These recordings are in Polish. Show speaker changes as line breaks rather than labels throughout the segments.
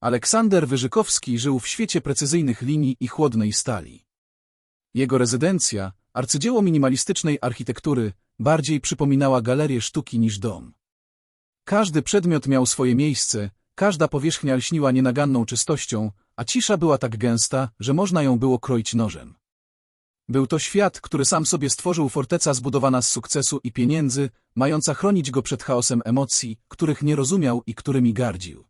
Aleksander Wyżykowski żył w świecie precyzyjnych linii i chłodnej stali. Jego rezydencja, arcydzieło minimalistycznej architektury, bardziej przypominała galerię sztuki niż dom. Każdy przedmiot miał swoje miejsce, każda powierzchnia lśniła nienaganną czystością, a cisza była tak gęsta, że można ją było kroić nożem. Był to świat, który sam sobie stworzył forteca zbudowana z sukcesu i pieniędzy, mająca chronić go przed chaosem emocji, których nie rozumiał i którymi gardził.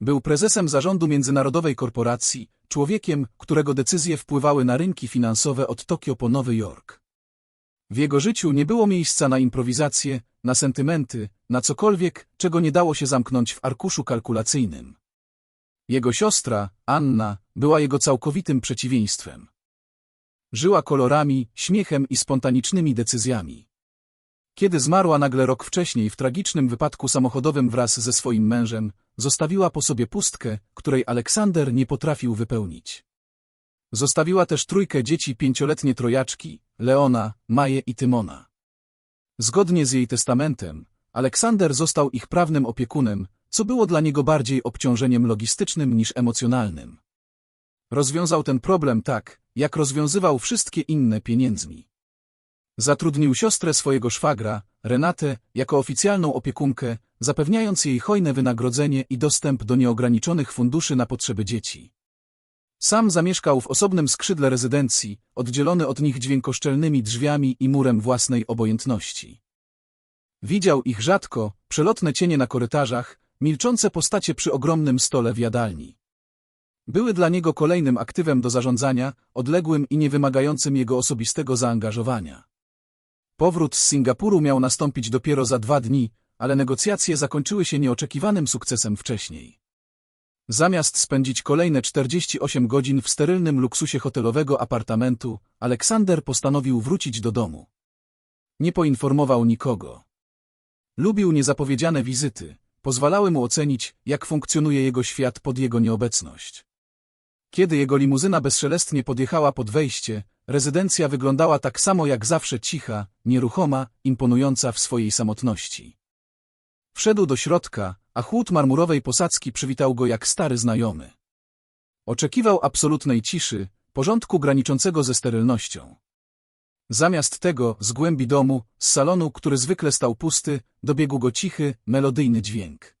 Był prezesem zarządu międzynarodowej korporacji, człowiekiem, którego decyzje wpływały na rynki finansowe od Tokio po Nowy Jork. W jego życiu nie było miejsca na improwizacje, na sentymenty, na cokolwiek, czego nie dało się zamknąć w arkuszu kalkulacyjnym. Jego siostra, Anna, była jego całkowitym przeciwieństwem. Żyła kolorami, śmiechem i spontanicznymi decyzjami. Kiedy zmarła nagle rok wcześniej w tragicznym wypadku samochodowym wraz ze swoim mężem, zostawiła po sobie pustkę, której Aleksander nie potrafił wypełnić. Zostawiła też trójkę dzieci pięcioletnie trojaczki, Leona, Maję i Tymona. Zgodnie z jej testamentem, Aleksander został ich prawnym opiekunem, co było dla niego bardziej obciążeniem logistycznym niż emocjonalnym. Rozwiązał ten problem tak, jak rozwiązywał wszystkie inne pieniędzmi. Zatrudnił siostrę swojego szwagra, Renatę, jako oficjalną opiekunkę, zapewniając jej hojne wynagrodzenie i dostęp do nieograniczonych funduszy na potrzeby dzieci. Sam zamieszkał w osobnym skrzydle rezydencji, oddzielony od nich dźwiękoszczelnymi drzwiami i murem własnej obojętności. Widział ich rzadko, przelotne cienie na korytarzach, milczące postacie przy ogromnym stole w jadalni. Były dla niego kolejnym aktywem do zarządzania, odległym i niewymagającym jego osobistego zaangażowania. Powrót z Singapuru miał nastąpić dopiero za dwa dni, ale negocjacje zakończyły się nieoczekiwanym sukcesem wcześniej. Zamiast spędzić kolejne 48 godzin w sterylnym luksusie hotelowego apartamentu, Aleksander postanowił wrócić do domu. Nie poinformował nikogo. Lubił niezapowiedziane wizyty, pozwalały mu ocenić, jak funkcjonuje jego świat pod jego nieobecność. Kiedy jego limuzyna bezszelestnie podjechała pod wejście, rezydencja wyglądała tak samo jak zawsze cicha, nieruchoma, imponująca w swojej samotności. Wszedł do środka, a chłód marmurowej posadzki przywitał go jak stary znajomy. Oczekiwał absolutnej ciszy, porządku graniczącego ze sterylnością. Zamiast tego, z głębi domu, z salonu, który zwykle stał pusty, dobiegł go cichy, melodyjny dźwięk.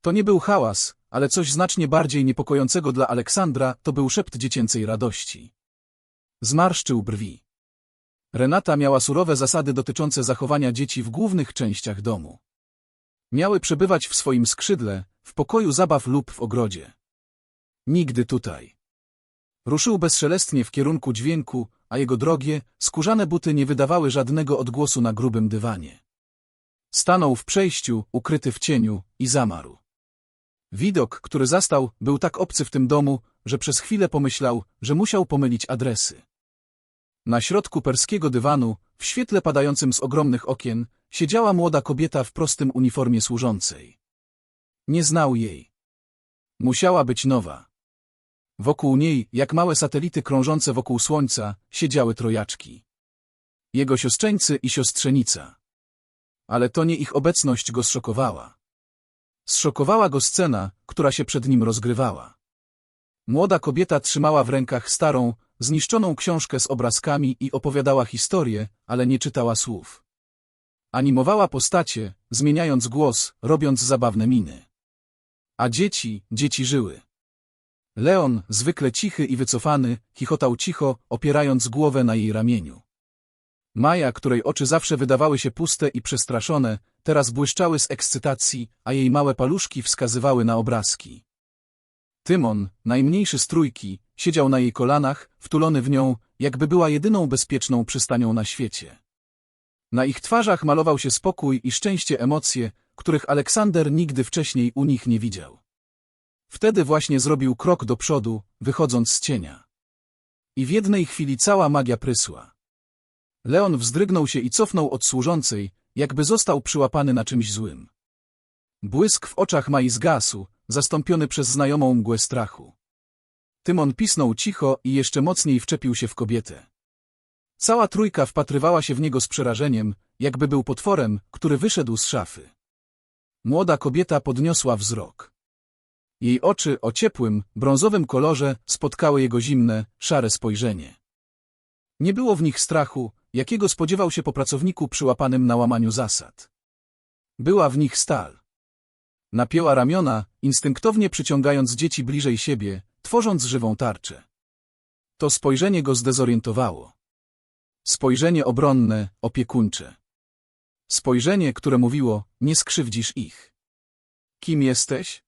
To nie był hałas, ale coś znacznie bardziej niepokojącego dla Aleksandra, to był szept dziecięcej radości. Zmarszczył brwi. Renata miała surowe zasady dotyczące zachowania dzieci w głównych częściach domu. Miały przebywać w swoim skrzydle, w pokoju zabaw lub w ogrodzie. Nigdy tutaj. Ruszył bezszelestnie w kierunku dźwięku, a jego drogie, skórzane buty nie wydawały żadnego odgłosu na grubym dywanie. Stanął w przejściu, ukryty w cieniu, i zamarł. Widok, który zastał, był tak obcy w tym domu, że przez chwilę pomyślał, że musiał pomylić adresy. Na środku perskiego dywanu, w świetle padającym z ogromnych okien, siedziała młoda kobieta w prostym uniformie służącej. Nie znał jej. Musiała być nowa. Wokół niej, jak małe satelity krążące wokół słońca, siedziały trojaczki. Jego siostrzeńcy i siostrzenica. Ale to nie ich obecność go zszokowała. Zszokowała go scena, która się przed nim rozgrywała. Młoda kobieta trzymała w rękach starą, zniszczoną książkę z obrazkami i opowiadała historię, ale nie czytała słów. Animowała postacie, zmieniając głos, robiąc zabawne miny. A dzieci, dzieci żyły. Leon, zwykle cichy i wycofany, chichotał cicho, opierając głowę na jej ramieniu. Maja, której oczy zawsze wydawały się puste i przestraszone, teraz błyszczały z ekscytacji, a jej małe paluszki wskazywały na obrazki. Tymon, najmniejszy z trójki, siedział na jej kolanach, wtulony w nią, jakby była jedyną bezpieczną przystanią na świecie. Na ich twarzach malował się spokój i szczęście emocje, których Aleksander nigdy wcześniej u nich nie widział. Wtedy właśnie zrobił krok do przodu, wychodząc z cienia. I w jednej chwili cała magia prysła. Leon wzdrygnął się i cofnął od służącej, jakby został przyłapany na czymś złym. Błysk w oczach Mai zgasł, zastąpiony przez znajomą mgłę strachu. Tymon pisnął cicho i jeszcze mocniej wczepił się w kobietę. Cała trójka wpatrywała się w niego z przerażeniem, jakby był potworem, który wyszedł z szafy. Młoda kobieta podniosła wzrok. Jej oczy o ciepłym, brązowym kolorze spotkały jego zimne, szare spojrzenie. Nie było w nich strachu, jakiego spodziewał się po pracowniku przyłapanym na łamaniu zasad. Była w nich stal. Napięła ramiona, instynktownie przyciągając dzieci bliżej siebie, tworząc żywą tarczę. To spojrzenie go zdezorientowało. Spojrzenie obronne, opiekuńcze. Spojrzenie, które mówiło, nie skrzywdzisz ich. Kim jesteś?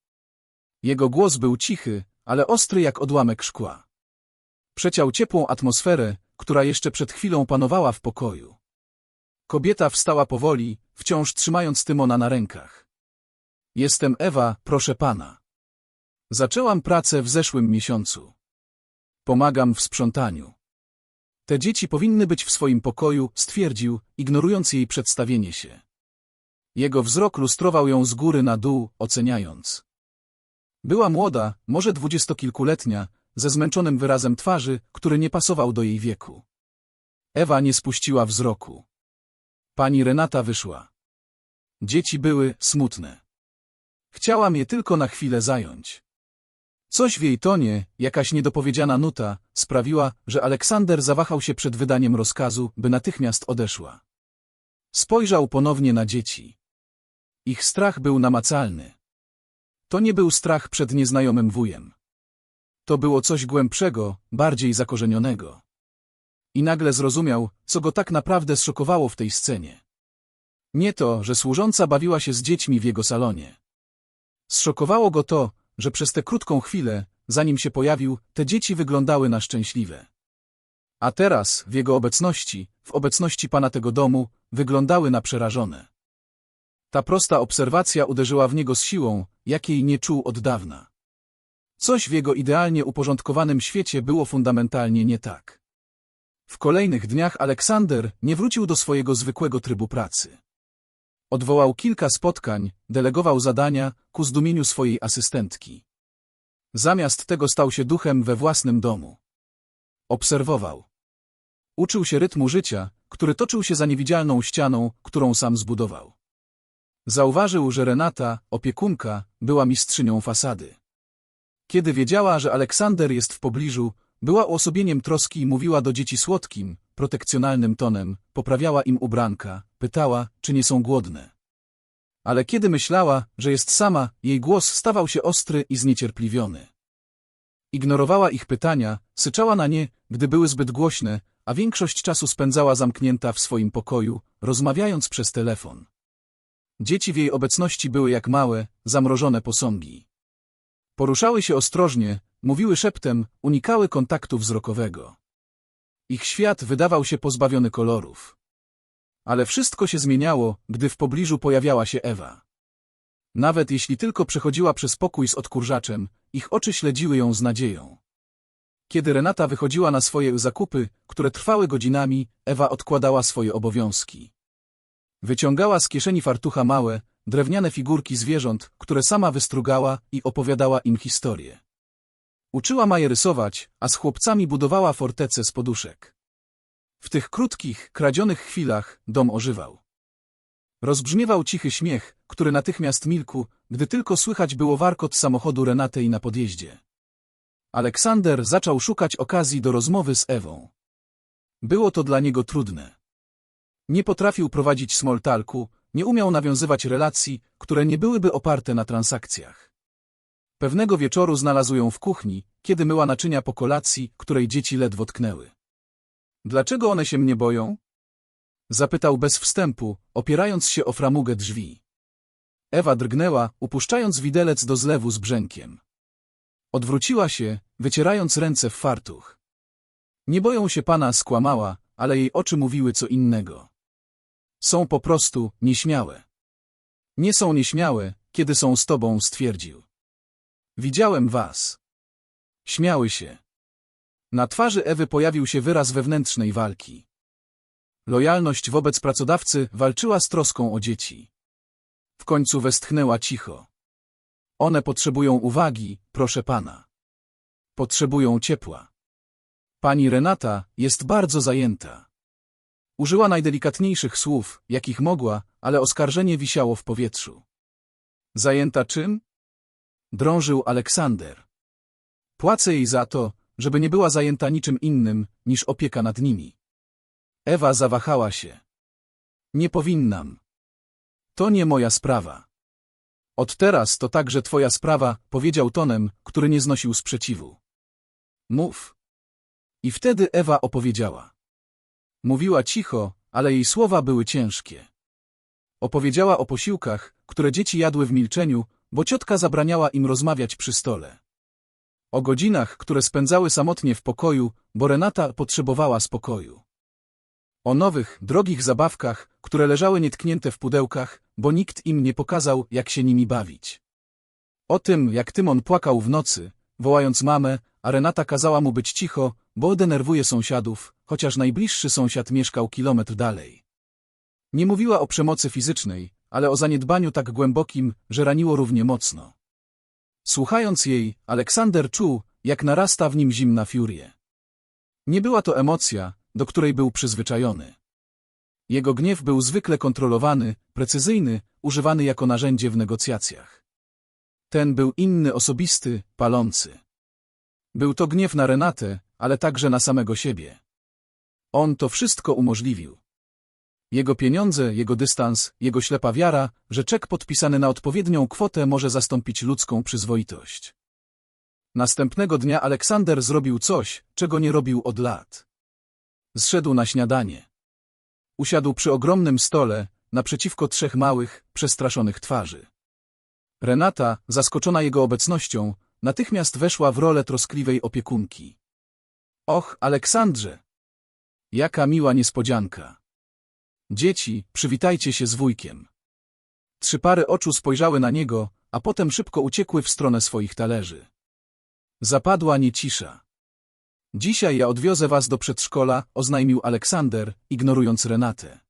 Jego głos był cichy, ale ostry jak odłamek szkła. Przeciął ciepłą atmosferę, która jeszcze przed chwilą panowała w pokoju. Kobieta wstała powoli, wciąż trzymając Tymona na rękach. Jestem Ewa, proszę pana. Zaczęłam pracę w zeszłym miesiącu. Pomagam w sprzątaniu. Te dzieci powinny być w swoim pokoju, stwierdził, ignorując jej przedstawienie się. Jego wzrok lustrował ją z góry na dół, oceniając. Była młoda, może dwudziestokilkuletnia, ze zmęczonym wyrazem twarzy, który nie pasował do jej wieku. Ewa nie spuściła wzroku. Pani Renata wyszła. Dzieci były smutne. Chciałam je tylko na chwilę zająć. Coś w jej tonie, jakaś niedopowiedziana nuta, sprawiła, że Aleksander zawahał się przed wydaniem rozkazu, by natychmiast odeszła. Spojrzał ponownie na dzieci. Ich strach był namacalny. To nie był strach przed nieznajomym wujem. To było coś głębszego, bardziej zakorzenionego. I nagle zrozumiał, co go tak naprawdę zszokowało w tej scenie. Nie to, że służąca bawiła się z dziećmi w jego salonie. Zszokowało go to, że przez tę krótką chwilę, zanim się pojawił, te dzieci wyglądały na szczęśliwe. A teraz, w jego obecności, w obecności pana tego domu, wyglądały na przerażone. Ta prosta obserwacja uderzyła w niego z siłą, jakiej nie czuł od dawna. Coś w jego idealnie uporządkowanym świecie było fundamentalnie nie tak. W kolejnych dniach Aleksander nie wrócił do swojego zwykłego trybu pracy. Odwołał kilka spotkań, delegował zadania ku zdumieniu swojej asystentki. Zamiast tego stał się duchem we własnym domu. Obserwował. Uczył się rytmu życia, który toczył się za niewidzialną ścianą, którą sam zbudował. Zauważył, że Renata, opiekunka, była mistrzynią fasady. Kiedy wiedziała, że Aleksander jest w pobliżu, była uosobieniem troski i mówiła do dzieci słodkim, protekcjonalnym tonem, poprawiała im ubranka, pytała, czy nie są głodne. Ale kiedy myślała, że jest sama, jej głos stawał się ostry i zniecierpliwiony. Ignorowała ich pytania, syczała na nie, gdy były zbyt głośne, a większość czasu spędzała zamknięta w swoim pokoju, rozmawiając przez telefon. Dzieci w jej obecności były jak małe, zamrożone posągi. Poruszały się ostrożnie, mówiły szeptem, unikały kontaktu wzrokowego. Ich świat wydawał się pozbawiony kolorów. Ale wszystko się zmieniało, gdy w pobliżu pojawiała się Ewa. Nawet jeśli tylko przechodziła przez pokój z odkurzaczem, ich oczy śledziły ją z nadzieją. Kiedy Renata wychodziła na swoje zakupy, które trwały godzinami, Ewa odkładała swoje obowiązki. Wyciągała z kieszeni fartucha małe, drewniane figurki zwierząt, które sama wystrugała i opowiadała im historię. Uczyła Maję rysować, a z chłopcami budowała fortece z poduszek. W tych krótkich, kradzionych chwilach dom ożywał. Rozbrzmiewał cichy śmiech, który natychmiast milkł, gdy tylko słychać było warkot samochodu Renatej na podjeździe. Aleksander zaczął szukać okazji do rozmowy z Ewą. Było to dla niego trudne. Nie potrafił prowadzić smoltalku, nie umiał nawiązywać relacji, które nie byłyby oparte na transakcjach. Pewnego wieczoru znalazł ją w kuchni, kiedy myła naczynia po kolacji, której dzieci ledwo tknęły. Dlaczego one się mnie boją? Zapytał bez wstępu, opierając się o framugę drzwi. Ewa drgnęła, upuszczając widelec do zlewu z brzękiem. Odwróciła się, wycierając ręce w fartuch. Nie boją się pana, skłamała, ale jej oczy mówiły co innego. Są po prostu nieśmiałe. Nie są nieśmiałe, kiedy są z tobą, stwierdził. Widziałem was. Śmiały się. Na twarzy Ewy pojawił się wyraz wewnętrznej walki. Lojalność wobec pracodawcy walczyła z troską o dzieci. W końcu westchnęła cicho. One potrzebują uwagi, proszę pana. Potrzebują ciepła. Pani Renata jest bardzo zajęta. Użyła najdelikatniejszych słów, jakich mogła, ale oskarżenie wisiało w powietrzu. Zajęta czym? Drążył Aleksander. Płacę jej za to, żeby nie była zajęta niczym innym niż opieka nad nimi. Ewa zawahała się. Nie powinnam. To nie moja sprawa. Od teraz to także twoja sprawa, powiedział tonem, który nie znosił sprzeciwu. Mów. I wtedy Ewa opowiedziała. Mówiła cicho, ale jej słowa były ciężkie. Opowiedziała o posiłkach, które dzieci jadły w milczeniu, bo ciotka zabraniała im rozmawiać przy stole. O godzinach, które spędzały samotnie w pokoju, bo Renata potrzebowała spokoju. O nowych, drogich zabawkach, które leżały nietknięte w pudełkach, bo nikt im nie pokazał, jak się nimi bawić. O tym, jak Tymon płakał w nocy, wołając mamę, a Renata kazała mu być cicho, bo denerwuje sąsiadów, chociaż najbliższy sąsiad mieszkał kilometr dalej. Nie mówiła o przemocy fizycznej, ale o zaniedbaniu tak głębokim, że raniło równie mocno. Słuchając jej, Aleksander czuł, jak narasta w nim zimna furia. Nie była to emocja, do której był przyzwyczajony. Jego gniew był zwykle kontrolowany, precyzyjny, używany jako narzędzie w negocjacjach. Ten był inny, osobisty, palący. Był to gniew na Renatę, ale także na samego siebie. On to wszystko umożliwił. Jego pieniądze, jego dystans, jego ślepa wiara, że czek podpisany na odpowiednią kwotę może zastąpić ludzką przyzwoitość. Następnego dnia Aleksander zrobił coś, czego nie robił od lat. Zszedł na śniadanie. Usiadł przy ogromnym stole, naprzeciwko trzech małych, przestraszonych twarzy. Renata, zaskoczona jego obecnością, natychmiast weszła w rolę troskliwej opiekunki. Och, Aleksandrze! Jaka miła niespodzianka! Dzieci, przywitajcie się z wujkiem. Trzy pary oczu spojrzały na niego, a potem szybko uciekły w stronę swoich talerzy. Zapadła niecisza. Dzisiaj ja odwiozę was do przedszkola, oznajmił Aleksander, ignorując Renatę.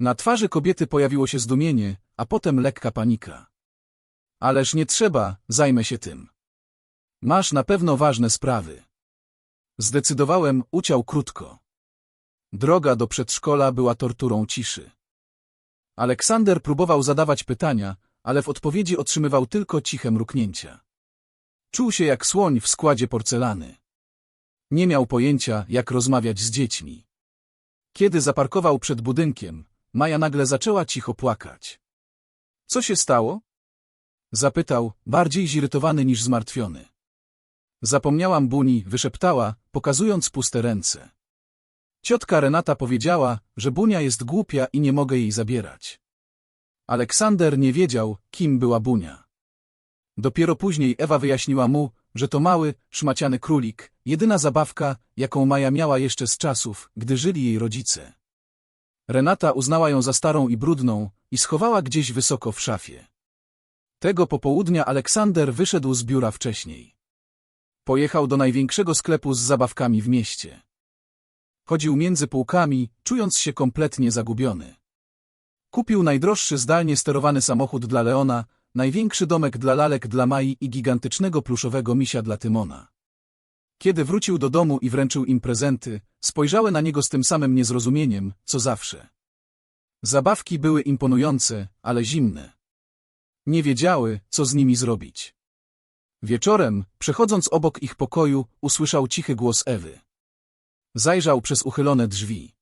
Na twarzy kobiety pojawiło się zdumienie, a potem lekka panika. Ależ nie trzeba, zajmę się tym. Masz na pewno ważne sprawy. Zdecydowałem, uciął krótko. Droga do przedszkola była torturą ciszy. Aleksander próbował zadawać pytania, ale w odpowiedzi otrzymywał tylko ciche mruknięcia. Czuł się jak słoń w składzie porcelany. Nie miał pojęcia, jak rozmawiać z dziećmi. Kiedy zaparkował przed budynkiem, Maja nagle zaczęła cicho płakać. Co się stało? Zapytał, bardziej zirytowany niż zmartwiony. Zapomniałam Buni, wyszeptała, pokazując puste ręce. Ciotka Renata powiedziała, że Bunia jest głupia i nie mogę jej zabierać. Aleksander nie wiedział, kim była Bunia. Dopiero później Ewa wyjaśniła mu, że to mały, szmaciany królik, jedyna zabawka, jaką Maja miała jeszcze z czasów, gdy żyli jej rodzice. Renata uznała ją za starą i brudną i schowała gdzieś wysoko w szafie. Tego popołudnia Aleksander wyszedł z biura wcześniej. Pojechał do największego sklepu z zabawkami w mieście. Chodził między półkami, czując się kompletnie zagubiony. Kupił najdroższy zdalnie sterowany samochód dla Leona, największy domek dla lalek dla Mai i gigantycznego pluszowego misia dla Tymona. Kiedy wrócił do domu i wręczył im prezenty, spojrzały na niego z tym samym niezrozumieniem, co zawsze. Zabawki były imponujące, ale zimne. Nie wiedziały, co z nimi zrobić. Wieczorem, przechodząc obok ich pokoju, usłyszał cichy głos Ewy. Zajrzał przez uchylone drzwi.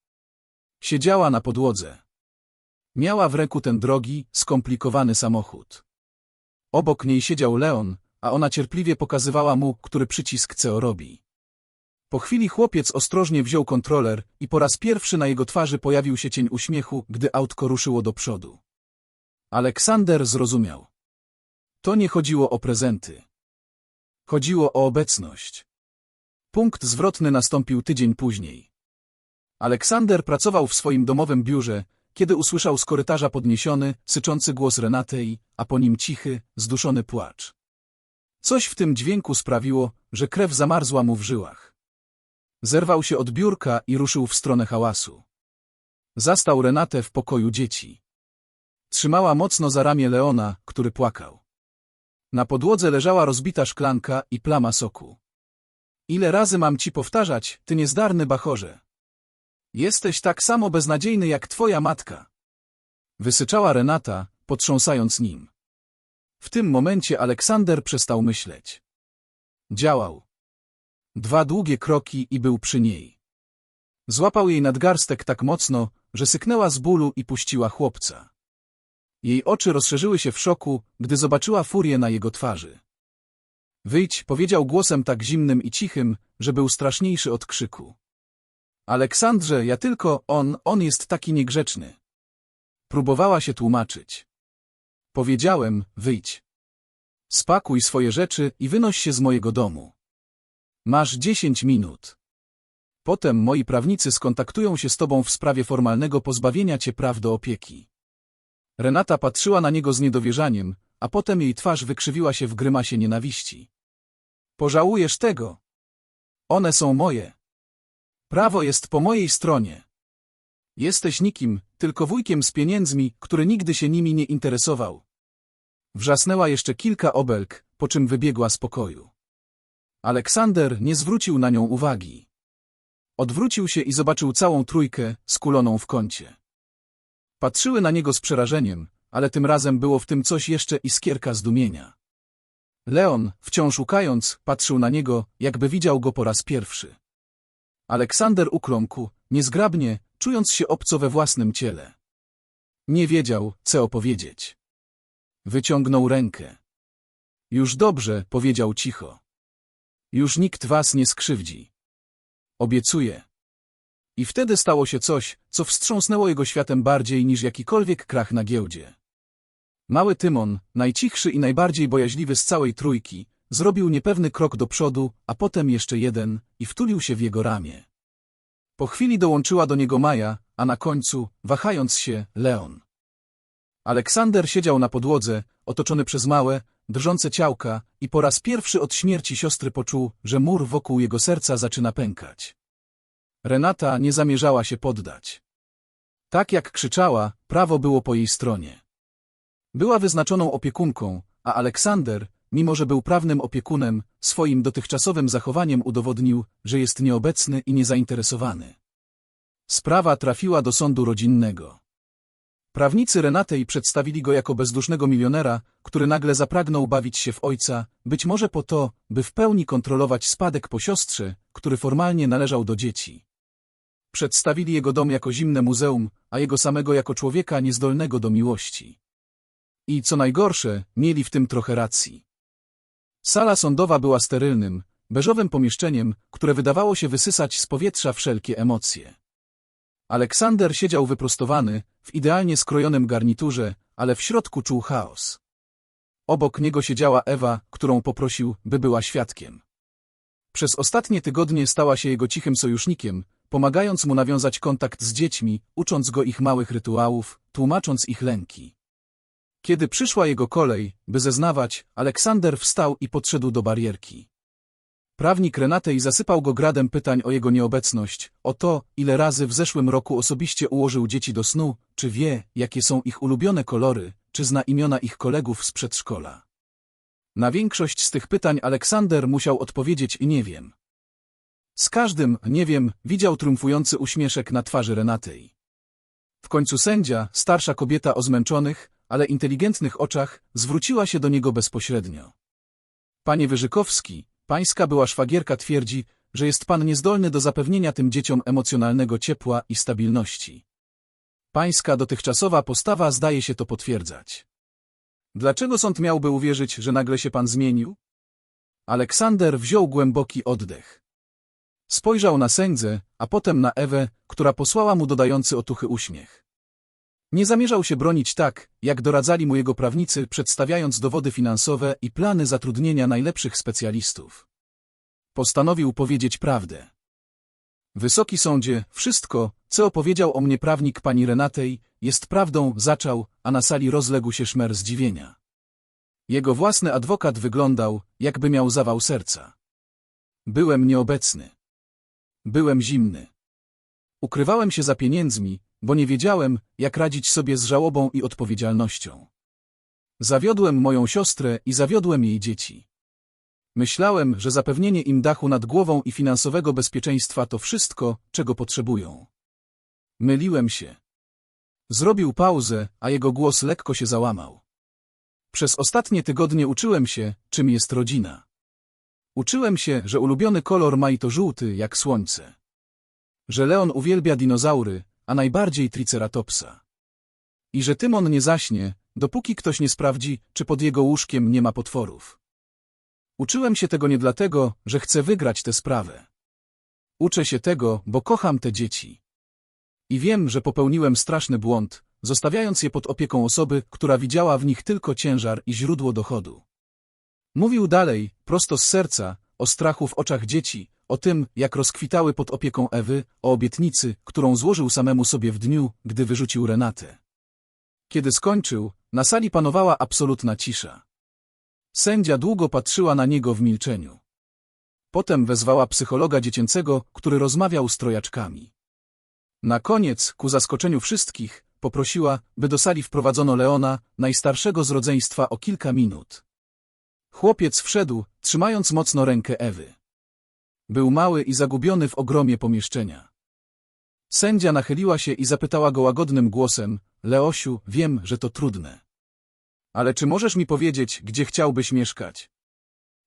Siedziała na podłodze. Miała w ręku ten drogi, skomplikowany samochód. Obok niej siedział Leon, a ona cierpliwie pokazywała mu, który przycisk CO robi. Po chwili chłopiec ostrożnie wziął kontroler i po raz pierwszy na jego twarzy pojawił się cień uśmiechu, gdy autko ruszyło do przodu. Aleksander zrozumiał. To nie chodziło o prezenty. Chodziło o obecność. Punkt zwrotny nastąpił tydzień później. Aleksander pracował w swoim domowym biurze, kiedy usłyszał z korytarza podniesiony, syczący głos Renatej, a po nim cichy, zduszony płacz. Coś w tym dźwięku sprawiło, że krew zamarzła mu w żyłach. Zerwał się od biurka i ruszył w stronę hałasu. Zastał Renatę w pokoju dzieci. Trzymała mocno za ramię Leona, który płakał. Na podłodze leżała rozbita szklanka i plama soku. Ile razy mam ci powtarzać, ty niezdarny bachorze? Jesteś tak samo beznadziejny jak twoja matka. Wysyczała Renata, potrząsając nim. W tym momencie Aleksander przestał myśleć. Działał. Dwa długie kroki i był przy niej. Złapał jej nadgarstek tak mocno, że syknęła z bólu i puściła chłopca. Jej oczy rozszerzyły się w szoku, gdy zobaczyła furię na jego twarzy. Wyjdź, powiedział głosem tak zimnym i cichym, że był straszniejszy od krzyku. Aleksandrze, ja tylko, on, on jest taki niegrzeczny. Próbowała się tłumaczyć. Powiedziałem, wyjdź. Spakuj swoje rzeczy i wynoś się z mojego domu. Masz dziesięć minut. Potem moi prawnicy skontaktują się z tobą w sprawie formalnego pozbawienia cię praw do opieki. Renata patrzyła na niego z niedowierzaniem, a potem jej twarz wykrzywiła się w grymasie nienawiści. Pożałujesz tego. One są moje. Prawo jest po mojej stronie. Jesteś nikim, tylko wujkiem z pieniędzmi, który nigdy się nimi nie interesował. Wrzasnęła jeszcze kilka obelg, po czym wybiegła z pokoju. Aleksander nie zwrócił na nią uwagi. Odwrócił się i zobaczył całą trójkę, skuloną w kącie. Patrzyły na niego z przerażeniem, ale tym razem było w tym coś jeszcze iskierka zdumienia. Leon, wciąż szukając, patrzył na niego, jakby widział go po raz pierwszy. Aleksander ukląkł, niezgrabnie, czując się obco we własnym ciele. Nie wiedział, co opowiedzieć. Wyciągnął rękę. Już dobrze, powiedział cicho. Już nikt was nie skrzywdzi. Obiecuję. I wtedy stało się coś, co wstrząsnęło jego światem bardziej niż jakikolwiek krach na giełdzie. Mały Tymon, najcichszy i najbardziej bojaźliwy z całej trójki, zrobił niepewny krok do przodu, a potem jeszcze jeden i wtulił się w jego ramię. Po chwili dołączyła do niego Maja, a na końcu, wahając się, Leon. Aleksander siedział na podłodze, otoczony przez małe, drżące ciałka i po raz pierwszy od śmierci siostry poczuł, że mur wokół jego serca zaczyna pękać. Renata nie zamierzała się poddać. Tak jak krzyczała, prawo było po jej stronie. Była wyznaczoną opiekunką, a Aleksander, mimo że był prawnym opiekunem, swoim dotychczasowym zachowaniem udowodnił, że jest nieobecny i niezainteresowany. Sprawa trafiła do sądu rodzinnego. Prawnicy Renatej przedstawili go jako bezdusznego milionera, który nagle zapragnął bawić się w ojca, być może po to, by w pełni kontrolować spadek po siostrze, który formalnie należał do dzieci. Przedstawili jego dom jako zimne muzeum, a jego samego jako człowieka niezdolnego do miłości. I co najgorsze, mieli w tym trochę racji. Sala sądowa była sterylnym, beżowym pomieszczeniem, które wydawało się wysysać z powietrza wszelkie emocje. Aleksander siedział wyprostowany, w idealnie skrojonym garniturze, ale w środku czuł chaos. Obok niego siedziała Ewa, którą poprosił, by była świadkiem. Przez ostatnie tygodnie stała się jego cichym sojusznikiem, pomagając mu nawiązać kontakt z dziećmi, ucząc go ich małych rytuałów, tłumacząc ich lęki. Kiedy przyszła jego kolej, by zeznawać, Aleksander wstał i podszedł do barierki. Prawnik Renatej zasypał go gradem pytań o jego nieobecność, o to, ile razy w zeszłym roku osobiście ułożył dzieci do snu, czy wie, jakie są ich ulubione kolory, czy zna imiona ich kolegów z przedszkola. Na większość z tych pytań Aleksander musiał odpowiedzieć i nie wiem. Z każdym, nie wiem, widział triumfujący uśmieszek na twarzy Renatej. W końcu sędzia, starsza kobieta o zmęczonych, ale inteligentnych oczach, zwróciła się do niego bezpośrednio. Panie Wyżykowski, pańska była szwagierka twierdzi, że jest pan niezdolny do zapewnienia tym dzieciom emocjonalnego ciepła i stabilności. Pańska dotychczasowa postawa zdaje się to potwierdzać. Dlaczego sąd miałby uwierzyć, że nagle się pan zmienił? Aleksander wziął głęboki oddech. Spojrzał na sędzę, a potem na Ewę, która posłała mu dodający otuchy uśmiech. Nie zamierzał się bronić tak, jak doradzali mu jego prawnicy, przedstawiając dowody finansowe i plany zatrudnienia najlepszych specjalistów. Postanowił powiedzieć prawdę. Wysoki sądzie, wszystko, co opowiedział o mnie prawnik pani Renatej, jest prawdą, zaczął, a na sali rozległ się szmer zdziwienia. Jego własny adwokat wyglądał, jakby miał zawał serca. Byłem nieobecny. Byłem zimny. Ukrywałem się za pieniędzmi, bo nie wiedziałem, jak radzić sobie z żałobą i odpowiedzialnością. Zawiodłem moją siostrę i zawiodłem jej dzieci. Myślałem, że zapewnienie im dachu nad głową i finansowego bezpieczeństwa to wszystko, czego potrzebują. Myliłem się. Zrobił pauzę, a jego głos lekko się załamał. Przez ostatnie tygodnie uczyłem się, czym jest rodzina. Uczyłem się, że ulubiony kolor ma i to żółty, jak słońce. Że Leon uwielbia dinozaury, a najbardziej triceratopsa. I że Tymon nie zaśnie, dopóki ktoś nie sprawdzi, czy pod jego łóżkiem nie ma potworów. Uczyłem się tego nie dlatego, że chcę wygrać tę sprawę. Uczę się tego, bo kocham te dzieci. I wiem, że popełniłem straszny błąd, zostawiając je pod opieką osoby, która widziała w nich tylko ciężar i źródło dochodu. Mówił dalej, prosto z serca, o strachu w oczach dzieci, o tym, jak rozkwitały pod opieką Ewy, o obietnicy, którą złożył samemu sobie w dniu, gdy wyrzucił Renatę. Kiedy skończył, na sali panowała absolutna cisza. Sędzia długo patrzyła na niego w milczeniu. Potem wezwała psychologa dziecięcego, który rozmawiał z trojaczkami. Na koniec, ku zaskoczeniu wszystkich, poprosiła, by do sali wprowadzono Leona, najstarszego z rodzeństwa o kilka minut. Chłopiec wszedł, trzymając mocno rękę Ewy. Był mały i zagubiony w ogromie pomieszczenia. Sędzia nachyliła się i zapytała go łagodnym głosem, Leosiu, wiem, że to trudne. Ale czy możesz mi powiedzieć, gdzie chciałbyś mieszkać?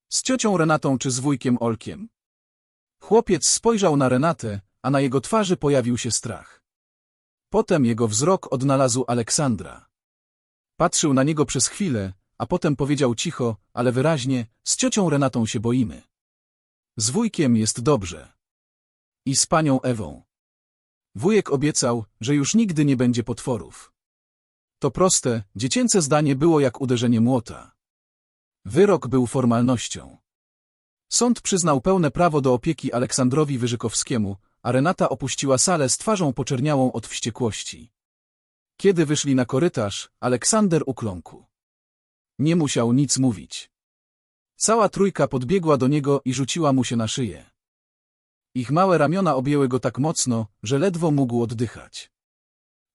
Z ciocią Renatą czy z wujkiem Olkiem? Chłopiec spojrzał na Renatę, a na jego twarzy pojawił się strach. Potem jego wzrok odnalazł Aleksandra. Patrzył na niego przez chwilę, a potem powiedział cicho, ale wyraźnie, z ciocią Renatą się boimy. Z wujkiem jest dobrze. I z panią Ewą. Wujek obiecał, że już nigdy nie będzie potworów. To proste, dziecięce zdanie było jak uderzenie młota. Wyrok był formalnością. Sąd przyznał pełne prawo do opieki Aleksandrowi Wyżykowskiemu, a Renata opuściła salę z twarzą poczerniałą od wściekłości. Kiedy wyszli na korytarz, Aleksander ukląkł. Nie musiał nic mówić. Cała trójka podbiegła do niego i rzuciła mu się na szyję. Ich małe ramiona objęły go tak mocno, że ledwo mógł oddychać.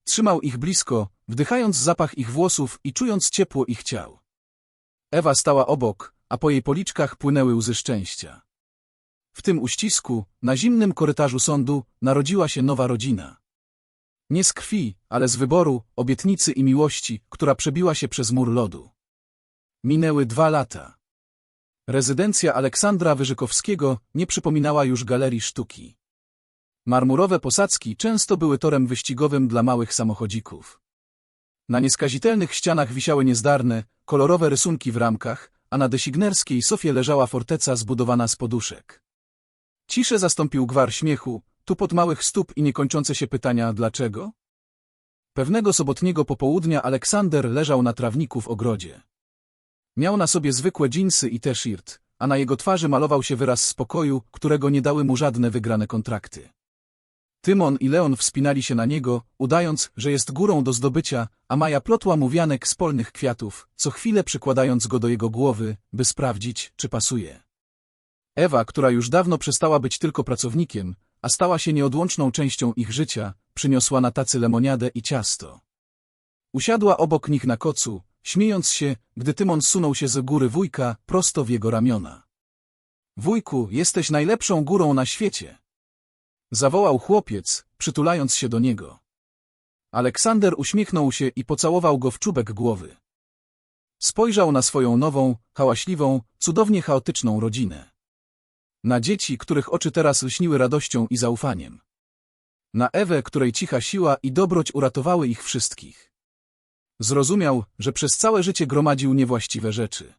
Trzymał ich blisko, wdychając zapach ich włosów i czując ciepło ich ciał. Ewa stała obok, a po jej policzkach płynęły łzy szczęścia. W tym uścisku, na zimnym korytarzu sądu, narodziła się nowa rodzina. Nie z krwi, ale z wyboru, obietnicy i miłości, która przebiła się przez mur lodu. Minęły dwa lata. Rezydencja Aleksandra Wyżykowskiego nie przypominała już galerii sztuki. Marmurowe posadzki często były torem wyścigowym dla małych samochodzików. Na nieskazitelnych ścianach wisiały niezdarne, kolorowe rysunki w ramkach, a na designerskiej sofie leżała forteca zbudowana z poduszek. Ciszę zastąpił gwar śmiechu, tupot małych stóp i niekończące się pytania dlaczego? Pewnego sobotniego popołudnia Aleksander leżał na trawniku w ogrodzie. Miał na sobie zwykłe dżinsy i t-shirt, a na jego twarzy malował się wyraz spokoju, którego nie dały mu żadne wygrane kontrakty. Tymon i Leon wspinali się na niego, udając, że jest górą do zdobycia, a Maja plotła mu wianek z polnych kwiatów, co chwilę przykładając go do jego głowy, by sprawdzić, czy pasuje. Ewa, która już dawno przestała być tylko pracownikiem, a stała się nieodłączną częścią ich życia, przyniosła na tacy lemoniadę i ciasto. Usiadła obok nich na kocu, śmiejąc się, gdy Tymon sunął się z góry wujka prosto w jego ramiona. Wujku, jesteś najlepszą górą na świecie! Zawołał chłopiec, przytulając się do niego. Aleksander uśmiechnął się i pocałował go w czubek głowy. Spojrzał na swoją nową, hałaśliwą, cudownie chaotyczną rodzinę. Na dzieci, których oczy teraz lśniły radością i zaufaniem. Na Ewę, której cicha siła i dobroć uratowały ich wszystkich. Zrozumiał, że przez całe życie gromadził niewłaściwe rzeczy.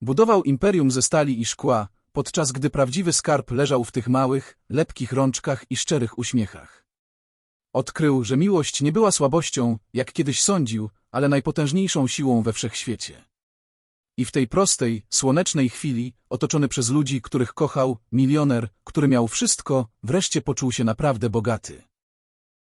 Budował imperium ze stali i szkła, podczas gdy prawdziwy skarb leżał w tych małych, lepkich rączkach i szczerych uśmiechach. Odkrył, że miłość nie była słabością, jak kiedyś sądził, ale najpotężniejszą siłą we wszechświecie. I w tej prostej, słonecznej chwili, otoczony przez ludzi, których kochał, milioner, który miał wszystko, wreszcie poczuł się naprawdę bogaty.